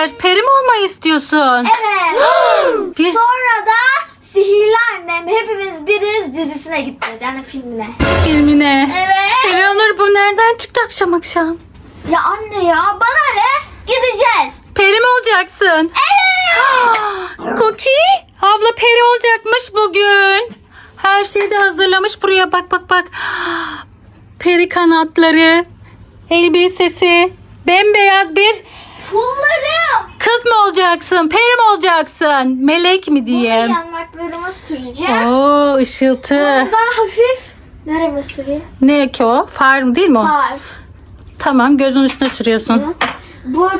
Hayır. Peri mi olmayı istiyorsun? Evet. Bir- Sonra da Sihirli Annem Hepimiz Biriz dizisine gideceğiz. Yani filmine. Filmine. Evet. Eleanor bu nereden çıktı akşam akşam? Ya anne ya bana ne? Gideceğiz. Peri mi olacaksın? Evet. Cookie abla peri olacakmış bugün. Her şeyi de hazırlamış buraya bak bak bak. Peri kanatları, elbisesi, bembeyaz bir Pullarım. kız mı olacaksın, peri mi olacaksın, melek mi Bunu diyeyim? yanaklarıma süreceğim. Oo ışıltı. Bunu da hafif nereme süreyim? Ne ki o? Far mı değil mi o? Var. Tamam gözün üstüne sürüyorsun. Bunu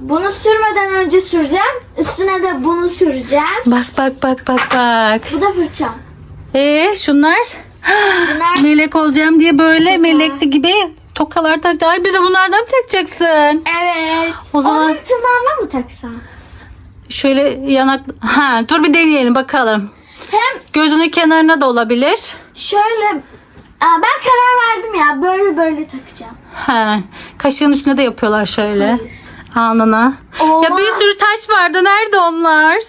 bunu sürmeden önce süreceğim. Üstüne de bunu süreceğim. Bak bak bak bak bak. Bu da fırçam. Ee şunlar Bunlar melek olacağım diye böyle melekli gibi tokalar tak. Ay bir de bunlardan mı takacaksın? evet. O zaman- Onun tırnağıma mı taksam? Şöyle yanak... Ha dur bir deneyelim bakalım. Hem Gözünün kenarına da olabilir. şöyle Aa, ben karar verdim ya böyle böyle takacağım. Ha, kaşığın üstüne de yapıyorlar şöyle. Alnına. Olmaz. Ya bir sürü taş vardı. Nerede onlar?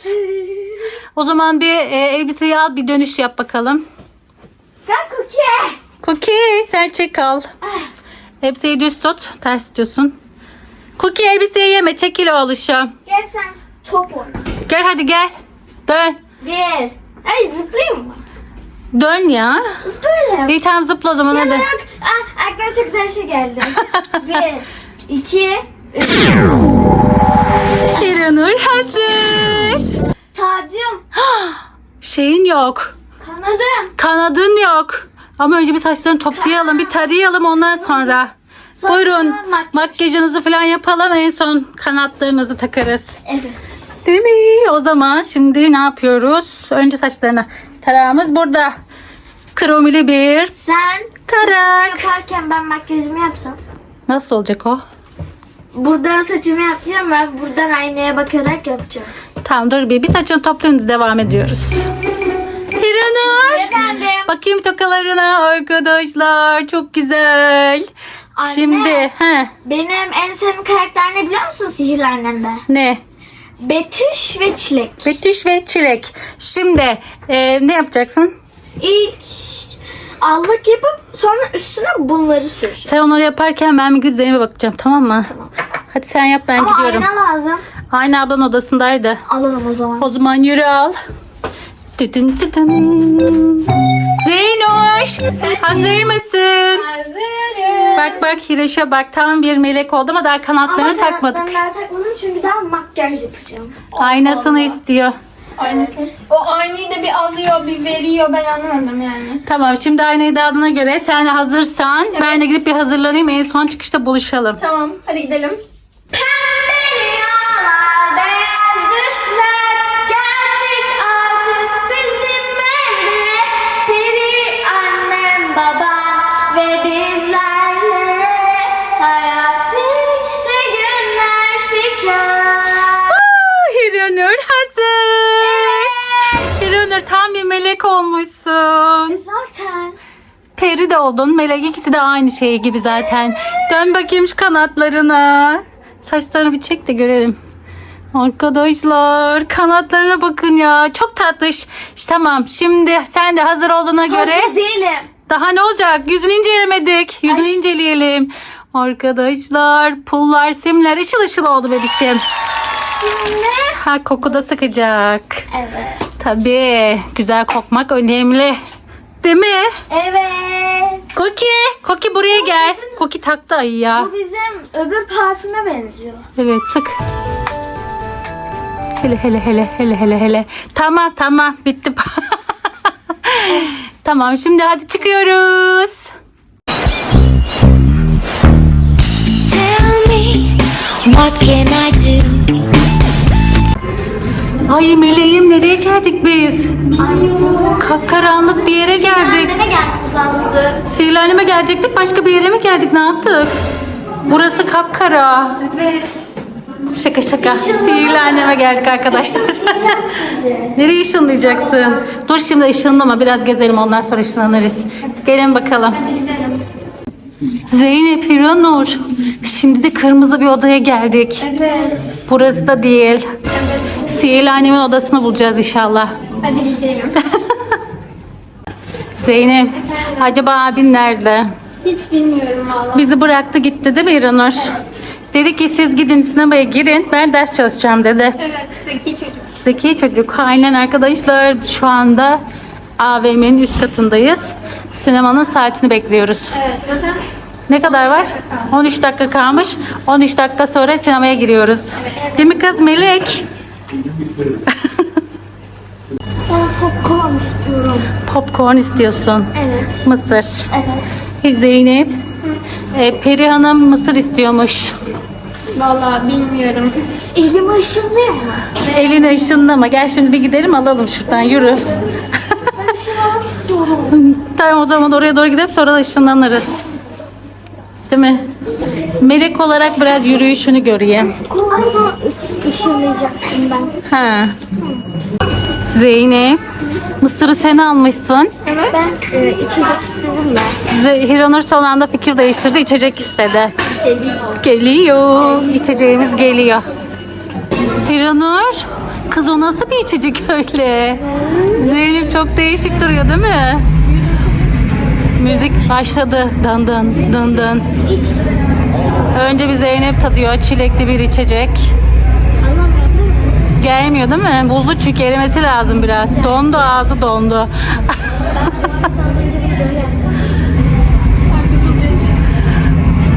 O zaman bir e, elbiseyi al bir dönüş yap bakalım. Gel Cookie. Cookie sen çek al. Ah, Elbiseyi düz tut. Ters tutuyorsun. Cookie elbiseyi yeme. Çekil oğluşum. Gel sen top oyna. Gel hadi gel. Dön. Bir. Ay zıplayayım mı? Dön ya. Böyle. İyi tamam zıpla o zaman hadi. Yok. Aa, aklıma çok güzel bir şey geldi. bir, iki, üç. İranur hazır. Tacım, Şeyin yok. kanadım. Kanadın yok. Ama önce bir saçlarını toplayalım, bir tarayalım ondan sonra. Sonra Buyurun makyaj. makyajınızı falan yapalım en son kanatlarınızı takarız. Evet. Değil mi? O zaman şimdi ne yapıyoruz? Önce saçlarını. Tarağımız burada. Kromili bir Sen tarak. yaparken ben makyajımı yapsam. Nasıl olacak o? Buradan saçımı yapacağım ben buradan aynaya bakarak yapacağım. Tamam dur bir. Bir saçını toplayın da devam ediyoruz. Hiranur. Efendim. Bakayım tokalarına arkadaşlar. Çok güzel. Anne. Şimdi he, Benim en sevdiğim karakter ne biliyor musun Sihirli Annem'de? ne? Betüş ve Çilek. Betüş ve Çilek. Şimdi e, ne yapacaksın? İlk allık yapıp sonra üstüne bunları sür. Sen onları yaparken ben bir gidip Zeynep'e bakacağım tamam mı? Tamam. Hadi sen yap ben Ama gidiyorum. ayna lazım. Aynı ablanın odasındaydı. Alalım o zaman. O zaman yürü al. Dıdın dıdın. Zeynoş hazır mısın? Hazırım. Bak bak Hireş'e bak tam bir melek oldu ama daha kanatlarını takmadık. Ben daha takmadım çünkü daha makyaj yapacağım. Aynasını istiyor. Aynısı. O aynayı da bir alıyor bir veriyor ben anlamadım yani. Tamam şimdi aynayı da aldığına göre sen hazırsan ben de gidip bir hazırlanayım en son çıkışta buluşalım. Tamam hadi gidelim. Melek olmuşsun. E Zaten Peri de oldun. Melek ikisi de aynı şey gibi zaten. Dön bakayım şu kanatlarına. Saçlarını bir çek de görelim. Arkadaşlar kanatlarına bakın ya. Çok tatlış. İşte tamam. Şimdi sen de hazır olduğuna göre hazır değilim. daha ne olacak? Yüzünü incelemedik. Yüzünü Ay. inceleyelim. Arkadaşlar pullar, simler ışıl ışıl oldu bebişim. Şimdi Ha koku da sıkacak. evet. Tabii. Güzel kokmak önemli. Değil mi? Evet. Koki, Koki buraya gel. Koki taktı ayı ya. Bu bizim öbür parfüme benziyor. Evet sık. Hele hele hele hele hele hele. Tamam tamam bitti. tamam şimdi hadi çıkıyoruz. Tell me, what can I do? Ay meleğim nereye geldik biz? Kapkaranlık bir yere geldik. Anneme gelmemiz lazımdı. Sihirli anneme gelecektik başka bir yere mi geldik ne yaptık? Burası kapkara. Evet. Şaka şaka. Sihirli anneme geldik arkadaşlar. Nereye ışınlayacaksın? Dur şimdi ışınlama biraz gezelim ondan sonra ışınlanırız. Gelin bakalım. Hadi gidelim. Zeynep Hiranur. Şimdi de kırmızı bir odaya geldik. Evet. Burası da değil. Evet. Sihirli annemin odasını bulacağız inşallah. Hadi gidelim. Zeynep, acaba abin nerede? Hiç bilmiyorum valla. Bizi bıraktı gitti değil mi İranur? Dedi ki siz gidin sinemaya girin ben ders çalışacağım dedi. Evet. Zeki çocuk. Zeki çocuk. Aynen arkadaşlar şu anda AVM'nin üst katındayız. Sinemanın saatini bekliyoruz. Evet. Zaten Ne kadar var? 13 dakika kalmış. 13 dakika sonra sinemaya giriyoruz. Değil mi kız Melek? Ben popcorn istiyorum. Popcorn istiyorsun. Evet. Mısır. Evet. Zeynep. E, Peri Hanım mısır istiyormuş. valla bilmiyorum. Elimi ışınlıyor mu? Eline ışınlama. Gel şimdi bir gidelim alalım şuradan yürü. Ben ışınlamak istiyorum. tamam o zaman oraya doğru gidip sonra da ışınlanırız. Değil mi? Melek olarak biraz yürüyüşünü göreyim. Galiba ıs- ışınlayacaktım ben. Ha. Zeynep. Mısırı sen almışsın. Evet. Ben e, içecek istedim. Ze- Hiranur son anda fikir değiştirdi. içecek istedi. Geliyor. İçeceğimiz geliyor. Hiranur. Kız o nasıl bir içecek öyle? Zeynep çok değişik duruyor değil mi? Müzik başladı. Dın dın dın dın. Önce bir Zeynep tadıyor. Çilekli bir içecek. Gelmiyor değil mi? Buzlu çünkü erimesi lazım biraz. Dondu ağzı dondu.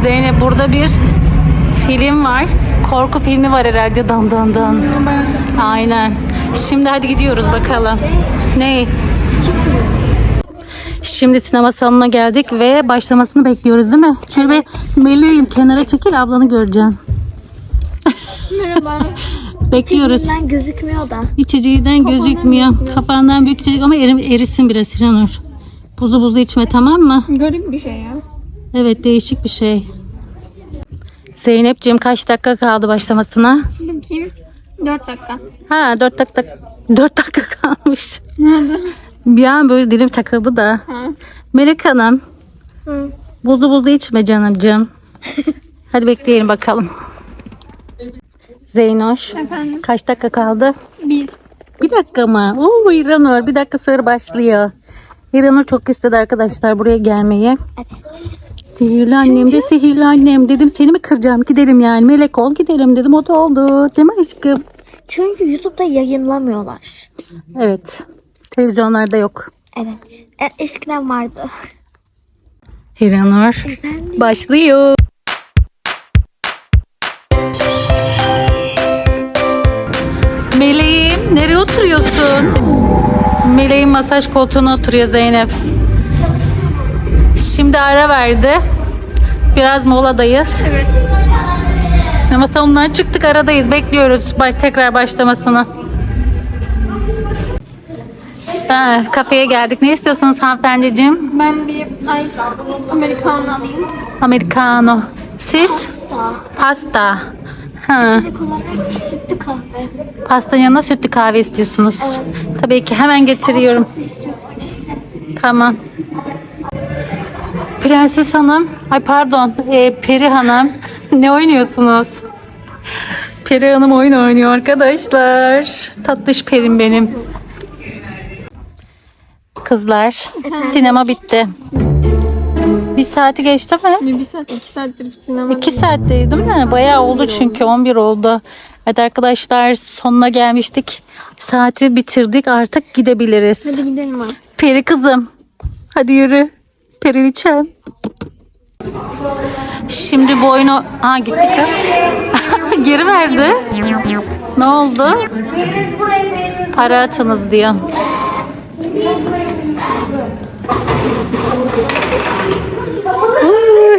Zeynep burada bir film var. Korku filmi var herhalde. Dan dan dan. Aynen. Şimdi hadi gidiyoruz bakalım. Ne? Şimdi sinema salonuna geldik ve başlamasını bekliyoruz değil mi? Şöyle bir Meleğim kenara çekil ablanı göreceğim. Merhaba. Bekliyoruz. Ben gözükmüyor da. İçeceğinden gözükmüyor. Kafandan büyük içecek ama eri- erisin biraz Hiranur. Buzu buzu içme tamam mı? Garip bir şey ya. Evet değişik bir şey. Zeynep'ciğim kaç dakika kaldı başlamasına? Bakayım. 4 dakika. Ha 4 dakika 4 dakika kalmış. Nerede? Bir an böyle dilim takıldı da. Ha. Melek Hanım. Buzu buzu içme canımcığım. Hadi bekleyelim bakalım. Zeynoş. Efendim. Kaç dakika kaldı? 1. Bir dakika mı? Oo İranur bir dakika sonra başlıyor. İranur çok istedi arkadaşlar buraya gelmeyi. Evet. Sihirli annem de sihirli annem dedim seni mi kıracağım gidelim yani melek ol gidelim dedim o da oldu değil mi aşkım? Çünkü YouTube'da yayınlamıyorlar. Evet televizyonlarda yok. Evet. E, eskiden vardı. Hiranur başlıyor. Meleğim nereye oturuyorsun? Meleğim masaj koltuğuna oturuyor Zeynep. Şimdi ara verdi. Biraz moladayız. Evet. Sinema salonundan çıktık aradayız. Bekliyoruz baş, tekrar başlamasını. Ha, kafeye geldik. Ne istiyorsunuz hanımefendiciğim? Ben bir ice americano alayım. Americano. Siz? Pasta. Pasta. Ha, İçecek olarak sütlü kahve. pastanın yanına sütlü kahve istiyorsunuz. Evet. Tabii ki hemen getiriyorum. İstiyorum. Tamam. Prenses Hanım, ay pardon, e, Peri Hanım. ne oynuyorsunuz? Peri Hanım oyun oynuyor arkadaşlar. Tatlış perim benim. Kızlar, sinema bitti. Bir saati geçti mi? Bir saat, iki saattir sinema. İki saatteydi değil mi? Bayağı oldu çünkü 11 oldu. Hadi arkadaşlar sonuna gelmiştik. Saati bitirdik artık gidebiliriz. Hadi gidelim artık. Peri kızım. Hadi yürü. Periliçem. Şimdi bu oyunu... Aa gitti kız. Geri verdi. Ne oldu? Para atınız diyor.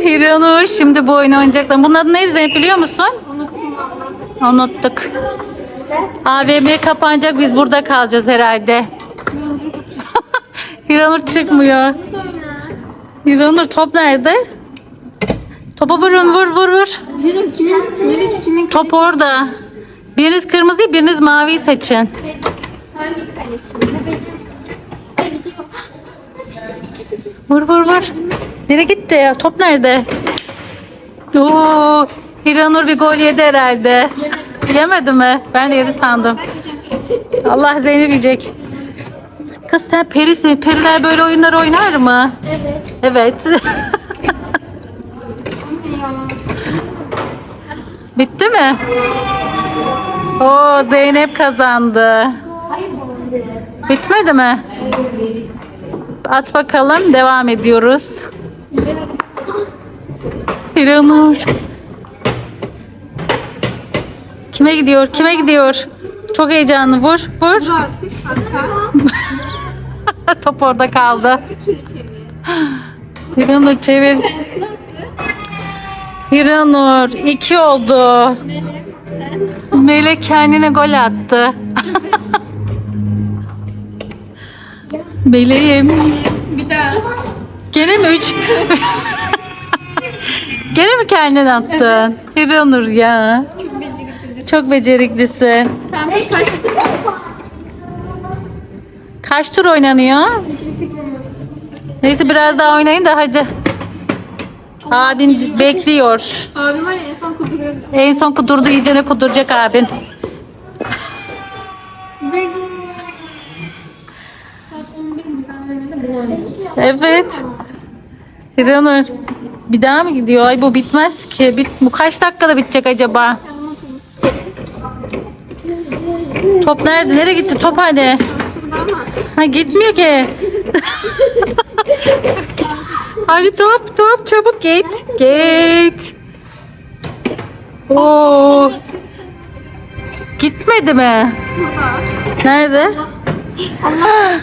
Hiranur şimdi bu oyunu oynayacaklar. Bunun adı neydi Zeynep biliyor musun? Unuttuk. AVM kapanacak biz burada kalacağız herhalde. Hiranur çıkmıyor. Hiranur top nerede? Topa vurun vur vur vur. Canım kimin, neresi kimin Top orada. Biriniz kırmızıyı biriniz maviyi seçin. Hangi kale? Vur vur vur. Nereye gitti? Top nerede? Oo, Hiranur bir gol yedi herhalde. Yemedi mi? Ben de yedi sandım. Allah Zeynep yiyecek. Kız sen perisin. Periler böyle oyunlar oynar mı? Evet. Evet. Bitti mi? Oo Zeynep kazandı. Bitmedi mi? At bakalım. Devam ediyoruz. İranur. Kime gidiyor? Kime gidiyor? Çok heyecanlı. Vur, vur. Top orada kaldı. İranur çevir. Kendisini attı. İranur iki oldu. Melek bak sen. Melek kendine gol attı. Meleğim. Bir daha. Gene mi üç? Gene mi kendin attın? İranur ya. Çok beceriklidir. Çok beceriklisin. Kanka kaç. Kaç tur oynanıyor? Hiçbir fikrim yok. Neyse biraz daha oynayın da hadi. Abin bekliyor. Abim var ya en son kuduruyordu. En son kudurdu iyicene kuduracak abin. Ve saat 11 biz AVM'de bunu oynadık. Evet. İranur. Bir daha mı gidiyor? Ay bu bitmez ki. Bit bu kaç dakikada bitecek acaba? Top nerede? Nereye gitti? Top hadi. Ha gitmiyor ki. hadi top top çabuk git. Git. Oo. Gitmedi mi? Burada. Nerede?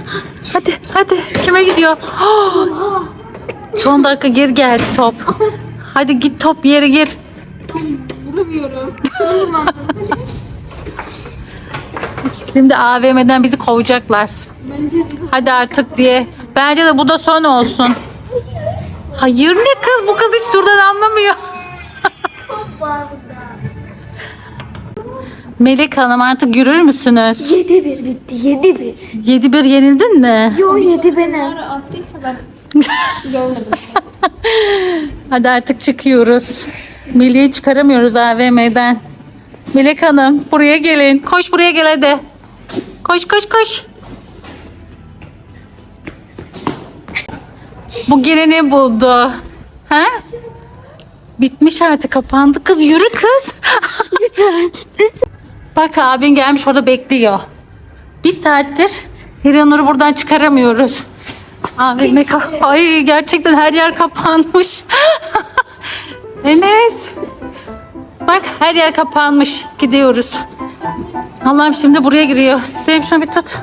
Hadi hadi kime gidiyor? Son dakika geri geldi top. Hadi git top yere gir. Vuramıyorum. Şimdi AVM'den bizi kovacaklar. Bence. Hadi artık diye. Bence de bu da son olsun. Hayır ne kız bu kız hiç durdan anlamıyor. Top var burada. Melek Hanım artık yürür müsünüz? 7-1 bitti. 7-1. 7-1 yenildin mi? Yo 7 benim. Ara attıysa ben görmedim. Hadi artık çıkıyoruz. Melek'i çıkaramıyoruz AVM'den. Melek Hanım buraya gelin. Koş buraya gel hadi. Koş koş koş. Bu geleni buldu. Ha? Bitmiş artık kapandı. Kız yürü kız. Lütfen. Bak abin gelmiş orada bekliyor. Bir saattir Hiranur'u buradan çıkaramıyoruz. Abi ne Ay gerçekten her yer kapanmış. Enes. Bak her yer kapanmış. Gidiyoruz. Allah'ım şimdi buraya giriyor. Zeynep şunu bir tut.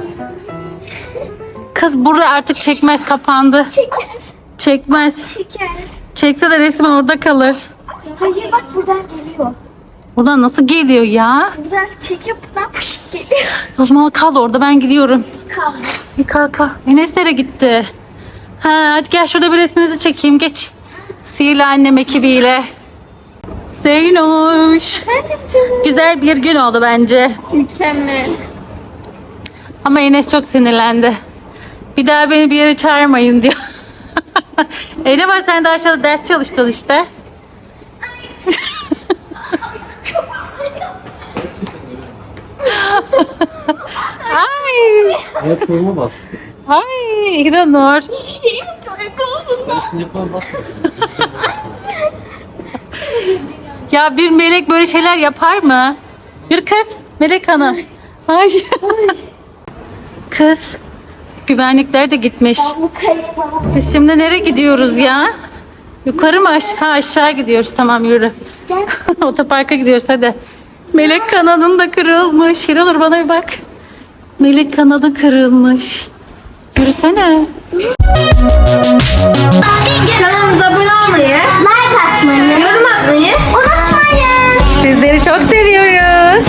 Kız burada artık çekmez kapandı. Çeker. Çekmez. Çeker. Çekse de resmen orada kalır. Hayır bak buradan geliyor. Buradan nasıl geliyor ya? Buradan çekiyor buradan fışık geliyor. O zaman kal orada ben gidiyorum. Kaldı. Bir kalk kalk. Enes nereye gitti? Ha, hadi gel şurada bir resminizi çekeyim geç. Sihirli annem ekibiyle. Zeynoş. Güzel bir gün oldu bence. Mükemmel. Ama Enes çok sinirlendi. Bir daha beni bir yere çağırmayın diyor. e ne var sen de aşağıda ders çalıştın işte. Ay, Ayakkabıma bastı. ay İranur. Şey yok ayakkabısında. Sinirime bastı. Ya bir melek böyle şeyler yapar mı? Bir kız, Melek Hanım. Ay. kız, güvenlikler de gitmiş. Biz şimdi nereye gidiyoruz ya? Yukarı mı aşağı? Ha, aşağı gidiyoruz. Tamam yürü. Gel. Otoparka gidiyoruz hadi. Melek kanadın da kırılmış. Hiranur bana bir bak. Melek kanadı kırılmış. Yürüsene. Kanalımıza abone olmayı, Like atmayı yorum atmayı unutmayın. Sizleri çok seviyoruz.